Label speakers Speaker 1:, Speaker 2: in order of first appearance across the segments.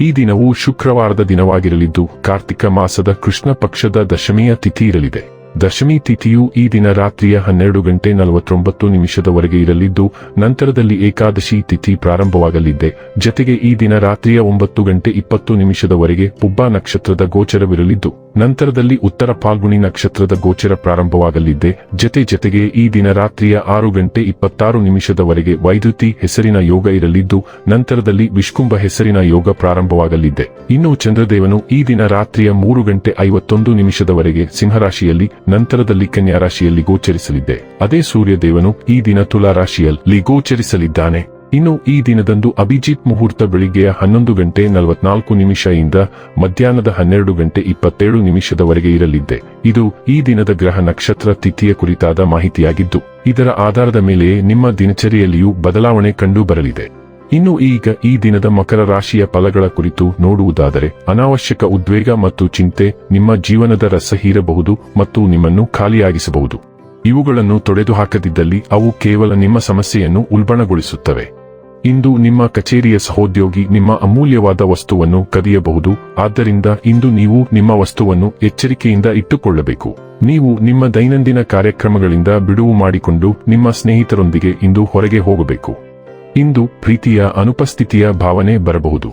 Speaker 1: ಈ ದಿನವು ಶುಕ್ರವಾರದ ದಿನವಾಗಿರಲಿದ್ದು ಕಾರ್ತಿಕ ಮಾಸದ ಕೃಷ್ಣ ಪಕ್ಷದ ದಶಮಿಯ ತಿಥಿ ಇರಲಿದೆ ದಶಮಿ ತಿಥಿಯು ಈ ದಿನ ರಾತ್ರಿಯ ಹನ್ನೆರಡು ಗಂಟೆ ನಲವತ್ತೊಂಬತ್ತು ನಿಮಿಷದವರೆಗೆ ಇರಲಿದ್ದು, ನಂತರದಲ್ಲಿ ಏಕಾದಶಿ ತಿಥಿ ಪ್ರಾರಂಭವಾಗಲಿದೆ. ಜತೆಗೆ ಈ ದಿನ ರಾತ್ರಿಯ ಒಂಬತ್ತು ಗಂಟೆ ಇಪ್ಪತ್ತು ನಿಮಿಷದವರೆಗೆ ಪುಬ್ಬ ನಕ್ಷತ್ರದ ಗೋಚರವಿರಲಿದ್ದು, ನಂತರದಲ್ಲಿ ಉತ್ತರ ಫಾಲ್ಗುಣಿ ನಕ್ಷತ್ರದ ಗೋಚರ ಪ್ರಾರಂಭವಾಗಲಿದೆ. ಜತೆ ಜತೆಗೆ ಈ ದಿನ ರಾತ್ರಿಯ ಆರು ಗಂಟೆ ಇಪ್ಪತ್ತಾರು ನಿಮಿಷದವರೆಗೆ ವೈದ್ಯುತಿ ಹೆಸರಿನ ಯೋಗ ಇರಲಿದ್ದು, ನಂತರದಲ್ಲಿ ವಿಷ್ಕುಂಭ ಹೆಸರಿನ ಯೋಗ ಪ್ರಾರಂಭವಾಗಲಿದೆ. ಇನ್ನು ಚಂದ್ರದೇವನು ಈ ದಿನ ರಾತ್ರಿಯ ಮೂರು ಗಂಟೆ ಐವತ್ತೊಂದು ನಿಮಿಷದವರೆಗೆ ಸಿಂಹರಾಶಿಯಲ್ಲಿ ನಂತರದಲ್ಲಿ ಕನ್ಯಾ ರಾಶಿಯಲ್ಲಿ ಗೋಚರಿಸಲಿದ್ದೆ. ಅದೇ ಸೂರ್ಯದೇವನು ಈ ದಿನ ತುಲಾ ರಾಶಿಯಲ್ಲಿ ಗೋಚರಿಸಲಿದ್ದಾನೆ. ಇನ್ನು ಈ ದಿನದಂದು ಅಭಿಜಿತ್ ಮುಹೂರ್ತ ಬೆಳಿಗ್ಗೆಯ ಹನ್ನೊಂದು ಗಂಟೆ ನಲವತ್ನಾಲ್ಕು ನಿಮಿಷದಿಂದ ಮಧ್ಯಾಹ್ನದ ಹನ್ನೆರಡು ಗಂಟೆ ಇಪ್ಪತ್ತೇಳು ನಿಮಿಷದವರೆಗೆ ಇರಲಿದ್ದೆ. ಇದು ಈ ದಿನದ ಗ್ರಹ ನಕ್ಷತ್ರ ತಿಥಿಯ ಕುರಿತಾದ ಮಾಹಿತಿಯಾಗಿದ್ದು, ಇದರ ಆಧಾರದ ಮೇಲೆಯೇ ನಿಮ್ಮ ದಿನಚರಿಯಲ್ಲಿಯೂ ಬದಲಾವಣೆ ಕಂಡು ಬರಲಿದೆ. ಇನ್ನು ಈಗ ಈ ದಿನದ ಮಕರ ರಾಶಿಯ ಫಲಗಳ ಕುರಿತು ನೋಡುವುದಾದರೆ, ಅನಾವಶ್ಯಕ ಉದ್ವೇಗ ಮತ್ತು ಚಿಂತೆ ನಿಮ್ಮ ಜೀವನದ ರಸ ಹೀರಬಹುದು ಮತ್ತು ನಿಮ್ಮನ್ನು ಖಾಲಿಯಾಗಿಸಬಹುದು. ಇವುಗಳನ್ನು ತೊಡೆದುಹಾಕದಿದ್ದಲ್ಲಿ ಅವು ಕೇವಲ ನಿಮ್ಮ ಸಮಸ್ಯೆಯನ್ನು ಉಲ್ಬಣಗೊಳಿಸುತ್ತವೆ. ಇಂದು ನಿಮ್ಮ ಕಚೇರಿಯ ಸಹೋದ್ಯೋಗಿ ನಿಮ್ಮ ಅಮೂಲ್ಯವಾದ ವಸ್ತುವನ್ನು ಕದಿಯಬಹುದು, ಆದ್ದರಿಂದ ಇಂದು ನೀವು ನಿಮ್ಮ ವಸ್ತುವನ್ನು ಎಚ್ಚರಿಕೆಯಿಂದ ಇಟ್ಟುಕೊಳ್ಳಬೇಕು. ನೀವು ನಿಮ್ಮ ದೈನಂದಿನ ಕಾರ್ಯಕ್ರಮಗಳಿಂದ ಬಿಡುವು ಮಾಡಿಕೊಂಡು ನಿಮ್ಮ ಸ್ನೇಹಿತರೊಂದಿಗೆ ಇಂದು ಹೊರಗೆ ಹೋಗಬೇಕು. ಇಂದು ಪ್ರೀತಿಯ ಅನುಪಸ್ಥಿತಿಯ ಭಾವನೆ ಬರಬಹುದು.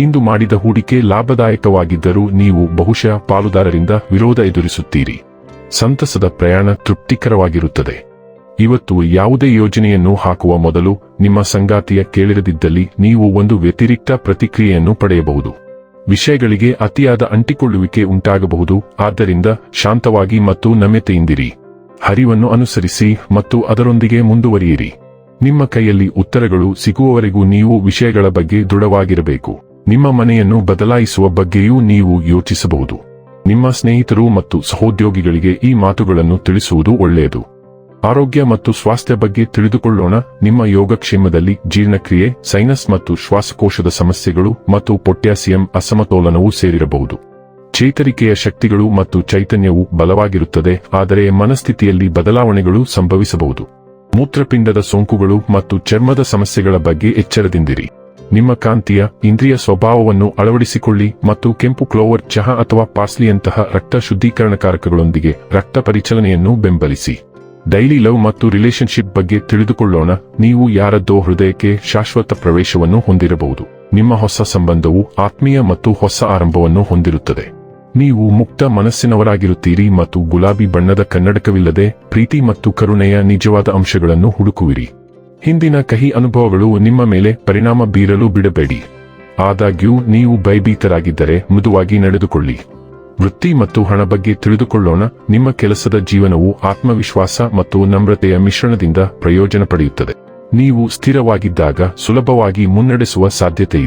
Speaker 1: ಇಂದು ಮಾಡಿದ ಹೂಡಿಕೆ ಲಾಭದಾಯಕವಾಗಿದ್ದರೂ ನೀವು ಬಹುಶಃ ಪಾಲುದಾರರಿಂದ ವಿರೋಧ ಎದುರಿಸುತ್ತೀರಿ. ಸಂತಸದ ಪ್ರಯಾಣ ತೃಪ್ತಿಕರವಾಗಿರುತ್ತದೆ. ಇವತ್ತು ಯಾವುದೇ ಯೋಜನೆಯನ್ನು ಹಾಕುವ ಮೊದಲು ನಿಮ್ಮ ಸಂಗಾತಿಯ ಕೇಳಿರದಿದ್ದಲ್ಲಿ ನೀವು ಒಂದು ವ್ಯತಿರಿಕ್ತ ಪ್ರತಿಕ್ರಿಯೆಯನ್ನು ಪಡೆಯಬಹುದು. ವಿಷಯಗಳಿಗೆ ಅತಿಯಾದ ಅಂಟಿಕೊಳ್ಳುವಿಕೆ ಉಂಟಾಗಬಹುದು, ಆದ್ದರಿಂದ ಶಾಂತವಾಗಿ ಮತ್ತು ನಮ್ಯತೆಯಿಂದಿರಿ. ಹರಿವನ್ನು ಅನುಸರಿಸಿ ಮತ್ತು ಅದರೊಂದಿಗೆ ಮುಂದುವರಿಯಿರಿ. ನಿಮ್ಮ ಕೈಯಲ್ಲಿ ಉತ್ತರಗಳು ಸಿಗುವವರೆಗೂ ನೀವು ವಿಷಯಗಳ ಬಗ್ಗೆ ದೃಢವಾಗಿರಬೇಕು. ನಿಮ್ಮ ಮನೆಯನ್ನು ಬದಲಾಯಿಸುವ ಬಗ್ಗೆಯೂ ನೀವು ಯೋಚಿಸಬಹುದು. ನಿಮ್ಮ ಸ್ನೇಹಿತರು ಮತ್ತು ಸಹೋದ್ಯೋಗಿಗಳಿಗೆ ಈ ಮಾತುಗಳನ್ನು ತಿಳಿಸುವುದು ಒಳ್ಳೆಯದು. ಆರೋಗ್ಯ ಮತ್ತು ಸ್ವಾಸ್ಥ್ಯ ಬಗ್ಗೆ ತಿಳಿದುಕೊಳ್ಳೋಣ. ನಿಮ್ಮ ಯೋಗಕ್ಷೇಮದಲ್ಲಿ ಜೀರ್ಣಕ್ರಿಯೆ ಸೈನಸ್ ಮತ್ತು ಶ್ವಾಸಕೋಶದ ಸಮಸ್ಯೆಗಳು ಮತ್ತು ಪೊಟ್ಯಾಸಿಯಂ ಅಸಮತೋಲನವೂ ಸೇರಿರಬಹುದು. ಚೇತರಿಕೆಯ ಶಕ್ತಿಗಳು ಮತ್ತು ಚೈತನ್ಯವು ಬಲವಾಗಿರುತ್ತದೆ, ಆದರೆ ಮನಸ್ಥಿತಿಯಲ್ಲಿ ಬದಲಾವಣೆಗಳು ಸಂಭವಿಸಬಹುದು. ಮೂತ್ರಪಿಂಡದ ಸೋಂಕುಗಳು ಮತ್ತು ಚರ್ಮದ ಸಮಸ್ಯೆಗಳ ಬಗ್ಗೆ ಎಚ್ಚರದಿಂದಿರಿ. ನಿಮ್ಮ ಕಾಂತಿಯ, ಇಂದ್ರಿಯ ಸ್ವಭಾವವನ್ನು ಅಳವಡಿಸಿಕೊಳ್ಳಿ ಮತ್ತು ಕೆಂಪು ಕ್ಲೋವರ್ ಚಹಾ ಅಥವಾ ಪಾಸ್ಲಿಯಂತಹ ರಕ್ತ ಶುದ್ಧೀಕರಣಕಾರಕಗಳೊಂದಿಗೆ ರಕ್ತ ಪರಿಚಲನೆಯನ್ನು ಬೆಂಬಲಿಸಿ. ಡೈಲಿ ಲವ್ ಮತ್ತು ರಿಲೇಶನ್ಶಿಪ್ ಬಗ್ಗೆ ತಿಳಿದುಕೊಳ್ಳೋಣ. ನೀವು ಯಾರದ್ದೋ ಹೃದಯಕ್ಕೆ ಶಾಶ್ವತ ಪ್ರವೇಶವನ್ನು ಹೊಂದಿರಬಹುದು. ನಿಮ್ಮ ಹೊಸ ಸಂಬಂಧವು ಆತ್ಮೀಯ ಮತ್ತು ಹೊಸ ಆರಂಭವನ್ನು ಹೊಂದಿರುತ್ತದೆ. ನೀವು ಮುಕ್ತ ಮನಸ್ಸಿನವರಾಗಿರುತ್ತೀರಿ ಮತ್ತು ಗುಲಾಬಿ ಬಣ್ಣದ ಕನ್ನಡಕವಿಲ್ಲದೆ ಪ್ರೀತಿ ಮತ್ತು ಕರುಣೆಯ ನಿಜವಾದ ಅಂಶಗಳನ್ನು ಹುಡುಕುವಿರಿ. ಹಿಂದಿನ ಕಹಿ ಅನುಭವಗಳು ನಿಮ್ಮ ಮೇಲೆ ಪರಿಣಾಮ ಬೀರಲು ಬಿಡಬೇಡಿ. ಆದಾಗ್ಯೂ, ನೀವು ಭಯಭೀತರಾಗಿದ್ದರೆ ಮೃದುವಾಗಿ ನಡೆದುಕೊಳ್ಳಿ. ವೃತ್ತಿ ಮತ್ತು ಹಣ ಬಗ್ಗೆ ತಿಳಿದುಕೊಳ್ಳೋಣ. ನಿಮ್ಮ ಕೆಲಸದ ಜೀವನವು ಆತ್ಮವಿಶ್ವಾಸ ಮತ್ತು ನಮ್ರತೆಯ ಮಿಶ್ರಣದಿಂದ ಪ್ರಯೋಜನ ಪಡೆಯುತ್ತದೆ. ನೀವು ಸ್ಥಿರವಾಗಿದ್ದಾಗ ಸುಲಭವಾಗಿ ಮುನ್ನಡೆಸುವ ಸಾಧ್ಯತೆ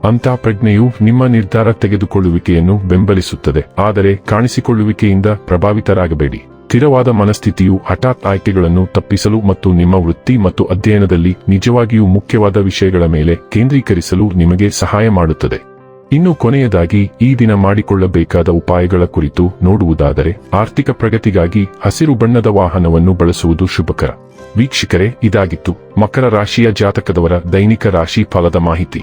Speaker 1: ಇದೆ ಅಂತ ಪ್ರಜ್ಞೆಯು ನಿಮ್ಮ ನಿರ್ಧಾರ ತೆಗೆದುಕೊಳ್ಳುವಿಕೆಯನ್ನು ಬೆಂಬಲಿಸುತ್ತದೆ. ಆದರೆ ಕಾಣಿಸಿಕೊಳ್ಳುವಿಕೆಯಿಂದ ಪ್ರಭಾವಿತರಾಗಬೇಡಿ. ಸ್ಥಿರವಾದ ಮನಸ್ಥಿತಿಯು ಹಠಾತ್ ಆಯ್ಕೆಗಳನ್ನು ತಪ್ಪಿಸಲು ಮತ್ತು ನಿಮ್ಮ ವೃತ್ತಿ ಮತ್ತು ಅಧ್ಯಯನದಲ್ಲಿ ನಿಜವಾಗಿಯೂ ಮುಖ್ಯವಾದ ವಿಷಯಗಳ ಮೇಲೆ ಕೇಂದ್ರೀಕರಿಸಲು ನಿಮಗೆ ಸಹಾಯ ಮಾಡುತ್ತದೆ. ಇನ್ನು ಕೊನೆಯದಾಗಿ, ಈ ದಿನ ಮಾಡಿಕೊಳ್ಳಬೇಕಾದ ಉಪಾಯಗಳ ಕುರಿತು ನೋಡುವುದಾದರೆ, ಆರ್ಥಿಕ ಪ್ರಗತಿಗಾಗಿ ಹಸಿರು ಬಣ್ಣದ ವಾಹನವನ್ನು ಬಳಸುವುದು ಶುಭಕರ. ವೀಕ್ಷಕರೇ, ಇದಾಗಿತ್ತು. ಮಕರ ರಾಶಿಯ ಜಾತಕದವರ ದೈನಿಕ ರಾಶಿ ಫಲದ ಮಾಹಿತಿ.